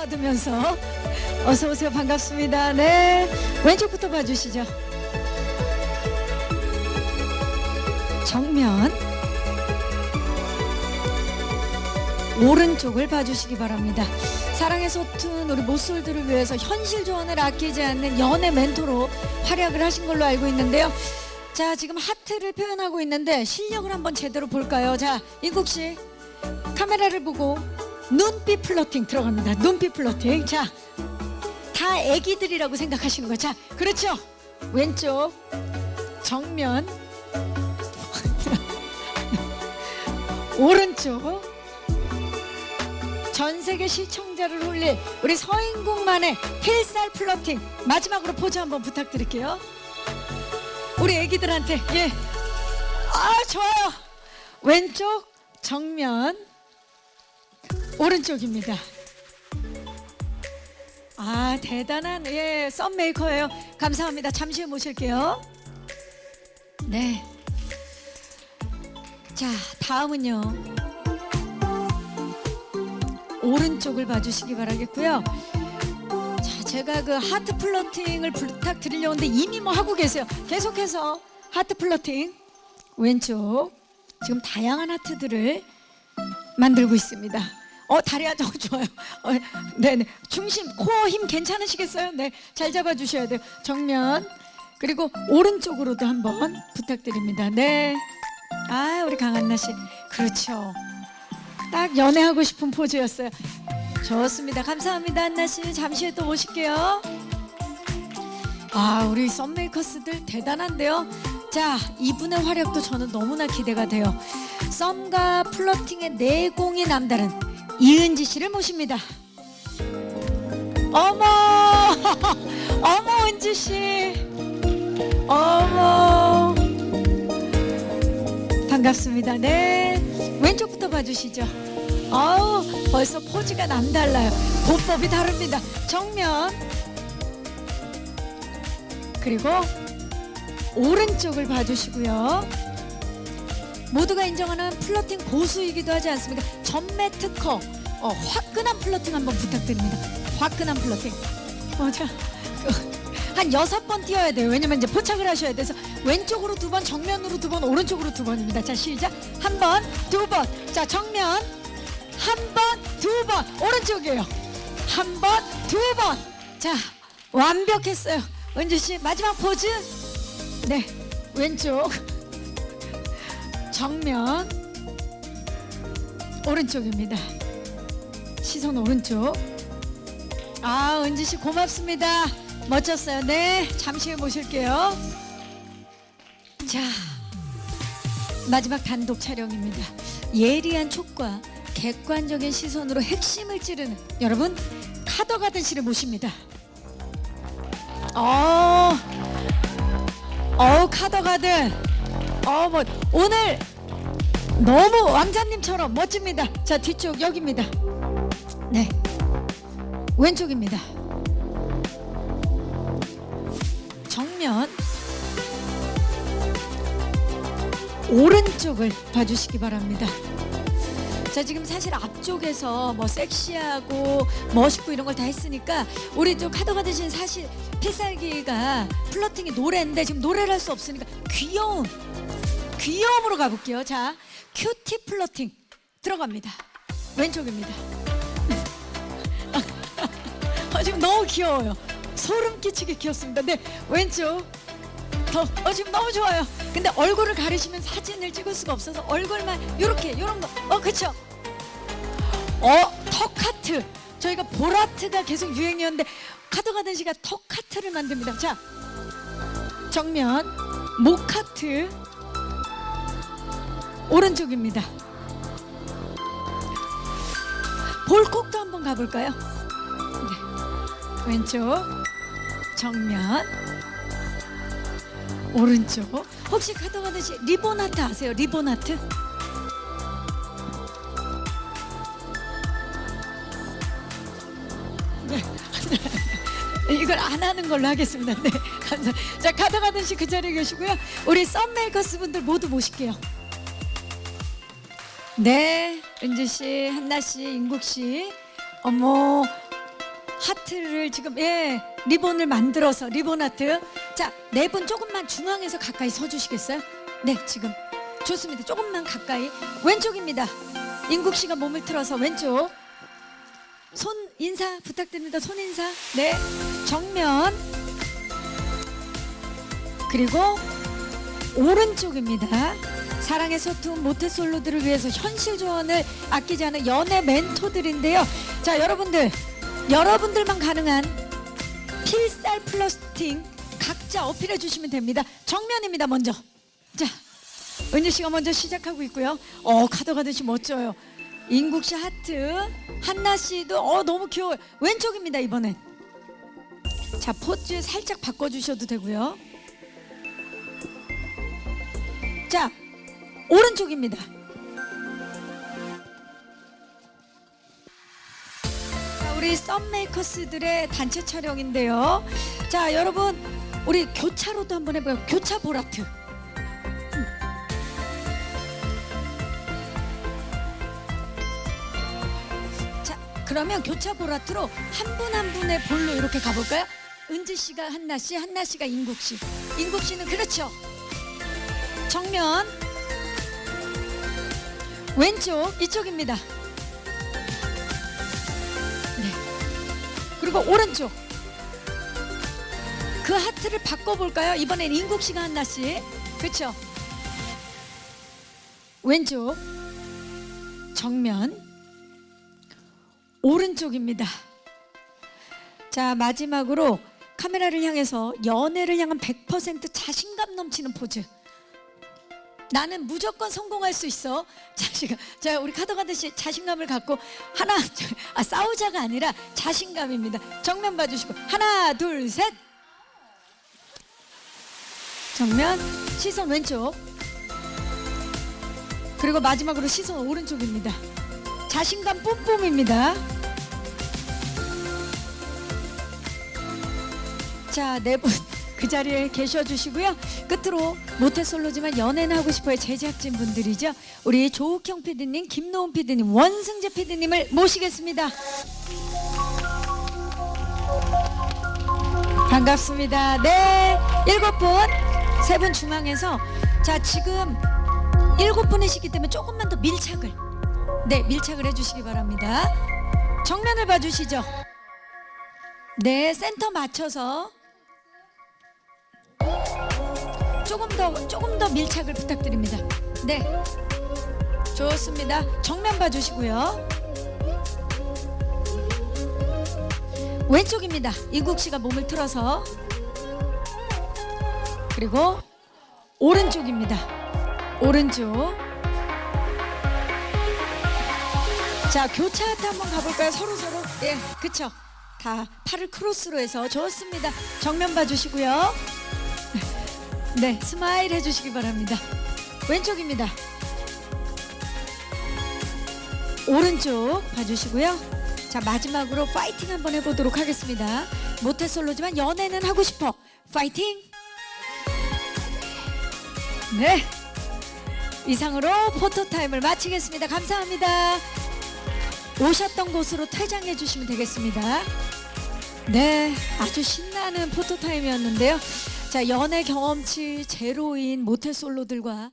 받으면서 어서 오세요. 반갑습니다. 네. 왼쪽부터 봐주시죠. 정면. 오른쪽을 봐주시기 바랍니다. 사랑의 소툰 우리 모쏠들을 위해서 현실 조언을 아끼지 않는 연애 멘토로 활약을 하신 걸로 알고 있는데요. 자, 지금 하트를 표현하고 있는데 실력을 한번 제대로 볼까요? 자, 인국 씨 카메라를 보고 눈빛 플러팅 들어갑니다. 눈빛 플러팅. 자, 다 애기들이라고 생각하시는 거죠. 자, 그렇죠. 왼쪽 정면 오른쪽 전 세계 시청자를 홀릴 우리 서인국만의 힐살 플러팅 마지막으로 포즈 한번 부탁드릴게요. 우리 애기들한테 예. 아 좋아요. 왼쪽 정면 오른쪽입니다. 아 대단한 예 썸메이커예요. 감사합니다. 잠시 후 모실게요. 네. 자 다음은요. 오른쪽을 봐주시기 바라겠고요. 자, 제가 그 하트 플러팅을 부탁드리려는데 이미 뭐 하고 계세요. 계속해서 하트 플러팅 왼쪽 지금 다양한 하트들을 만들고 있습니다. 어 다리 아주 좋아요. 어, 네네 중심 코어 힘 괜찮으시겠어요? 네잘 잡아주셔야 돼요. 정면 그리고 오른쪽으로도 한번 부탁드립니다. 네. 아 우리 강한나 씨 그렇죠. 딱 연애하고 싶은 포즈였어요. 좋습니다. 감사합니다, 한나 씨. 잠시 후에 또 오실게요. 아, 우리 썸메이커스들 대단한데요. 자, 이분의 활약도 저는 너무나 기대가 돼요. 썸과 플러팅의 내공이 남다른 이은지 씨를 모십니다. 어머, 어머 은지 씨, 어머, 반갑습니다. 네, 왼쪽부터 봐주시죠. 아우, 벌써 포즈가 남달라요. 보법이 다릅니다. 정면 그리고 오른쪽을 봐주시고요. 모두가 인정하는 플러팅 고수이기도 하지 않습니까? 전매 특허 어, 화끈한 플러팅 한번 부탁드립니다. 화끈한 플러팅. 어, 자, 그, 한 여섯 번 뛰어야 돼요. 왜냐면 이제 포착을 하셔야 돼서 왼쪽으로 두 번, 정면으로 두 번, 오른쪽으로 두 번입니다. 자, 시작. 한 번, 두 번. 자, 정면. 한 번, 두 번. 오른쪽이에요. 한 번, 두 번. 자, 완벽했어요. 은주 씨 마지막 포즈. 네, 왼쪽. 정면. 오른쪽입니다. 시선 오른쪽. 아, 은지 씨 고맙습니다. 멋졌어요. 네, 잠시 후에 모실게요. 자, 마지막 단독 촬영입니다. 예리한 촉과 객관적인 시선으로 핵심을 찌르는 여러분 카더가든 씨를 모십니다. 어, 어 카더가든. 어, 뭐 오늘 너무 왕자님처럼 멋집니다. 자, 뒤쪽 여기입니다. 네, 왼쪽입니다. 정면 오른쪽을 봐주시기 바랍니다. 자 지금 사실 앞쪽에서 뭐 섹시하고 멋있고 이런 걸 다 했으니까 우리 좀 카더가 드신 사실 필살기가 플러팅이 노래인데 지금 노래를 할 수 없으니까 귀여움 귀여움으로 가볼게요. 자 큐티 플러팅 들어갑니다. 왼쪽입니다. 어, 지금 너무 귀여워요. 소름 끼치게 귀엽습니다. 네 왼쪽 더, 어, 지금 너무 좋아요. 근데 얼굴을 가리시면 사진을 찍을 수가 없어서 얼굴만 이렇게 이런 거. 어, 그쵸? 어, 턱 하트. 저희가 보라트가 계속 유행이었는데 카드가든 씨가 턱 하트를 만듭니다. 자, 정면 목 하트 오른쪽입니다. 볼콕도 한번 가볼까요? 네. 왼쪽 정면 오른쪽 혹시 카더가듯이 리본 아트 아세요? 리본 아트? 네. 이걸 안 하는 걸로 하겠습니다. 네. 자, 카더가든씨 그 자리에 계시고요. 우리 썸메이커스 분들 모두 모실게요. 네, 은지 씨, 한나 씨, 인국 씨. 어머, 하트를 지금 예 리본을 만들어서 리본 하트. 자 네 분 조금만 중앙에서 가까이 서 주시겠어요? 네 지금 좋습니다. 조금만 가까이 왼쪽입니다. 인국 씨가 몸을 틀어서 왼쪽. 손 인사 부탁드립니다. 손 인사. 네 정면 그리고 오른쪽입니다. 사랑의 서툰 모태솔로들을 위해서 현실 조언을 아끼지 않은 연애 멘토들인데요. 자, 여러분들, 여러분들만 가능한 필살 플러스팅 각자 어필해 주시면 됩니다. 정면입니다, 먼저. 자, 은유 씨가 먼저 시작하고 있고요. 어, 카더가 듯이 멋져요. 인국 씨 하트, 한나 씨도 어 너무 귀여워요. 왼쪽입니다, 이번엔. 자, 포즈 살짝 바꿔 주셔도 되고요. 자, 오른쪽입니다. 우리 썸메이커스들의 단체 촬영인데요. 자, 여러분, 우리 교차로도 한번 해봐요. 교차 보라트. 음. 자, 그러면 교차 보라트로 한 분 한 분의 볼로 이렇게 가볼까요? 은지 씨가 한나 씨, 한나 씨가 인국 씨. 인국 씨는 그렇죠. 정면 왼쪽 이쪽입니다. 그리고 오른쪽 그 하트를 바꿔볼까요? 이번엔 인국 씨가 한나 씨, 그렇죠? 왼쪽 정면 오른쪽입니다. 자 마지막으로 카메라를 향해서 연애를 향한 100% 자신감 넘치는 포즈. 나는 무조건 성공할 수 있어. 자신감. 자, 우리 카더가드 씨 자신감을 갖고 하나, 아 싸우자가 아니라 자신감입니다. 정면 봐주시고 하나, 둘, 셋. 정면 시선 왼쪽. 그리고 마지막으로 시선 오른쪽입니다. 자신감 뿜뿜입니다. 자, 네 분 그 자리에 계셔 주시고요. 끝으로 모태솔로지만 연애는 하고 싶어요. 제작진 분들이죠. 우리 조욱형 PD님, 김노은 PD님, 원승재 PD님을 모시겠습니다. 반갑습니다. 네, 일곱 분, 세 분 중앙에서 자 지금 일곱 분이시기 때문에 조금만 더 밀착을, 네, 밀착을 해주시기 바랍니다. 정면을 봐주시죠. 네, 센터 맞춰서 조금 더 조금 더 밀착을 부탁드립니다. 네, 좋습니다. 정면 봐 주시고요. 왼쪽입니다. 이국 씨가 몸을 틀어서 그리고 오른쪽입니다. 오른쪽. 자 교차 하트 한번 가볼까요? 서로 서로. 예, 그쵸. 다 팔을 크로스로 해서 좋습니다. 정면 봐주시고요. 네, 스마일 해주시기 바랍니다. 왼쪽입니다. 오른쪽 봐주시고요. 자 마지막으로 파이팅 한번 해보도록 하겠습니다. 모태솔로지만 연애는 하고 싶어. 파이팅! 네. 이상으로 포토타임을 마치겠습니다. 감사합니다. 오셨던 곳으로 퇴장해 주시면 되겠습니다. 네, 아주 신나는 포토타임이었는데요. 자, 연애 경험치 제로인 모태 솔로들과